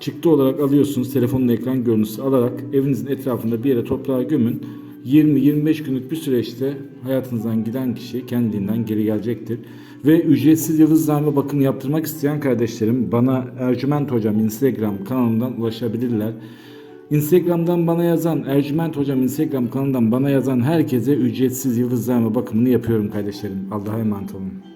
çıktı olarak alıyorsunuz. Telefonun ekran görüntüsü alarak evinizin etrafında bir yere toprağa gömün. 20-25 günlük bir süreçte hayatınızdan giden kişi kendiliğinden geri gelecektir. Ve ücretsiz yıldızlarla bakım yaptırmak isteyen kardeşlerim bana Ercüment Hocam Instagram kanalından ulaşabilirler. Instagram'dan bana yazan, Ercüment Hocam Instagram kanalından bana yazan herkese ücretsiz yıldızlarla bakımını yapıyorum kardeşlerim. Allah'a emanet olun.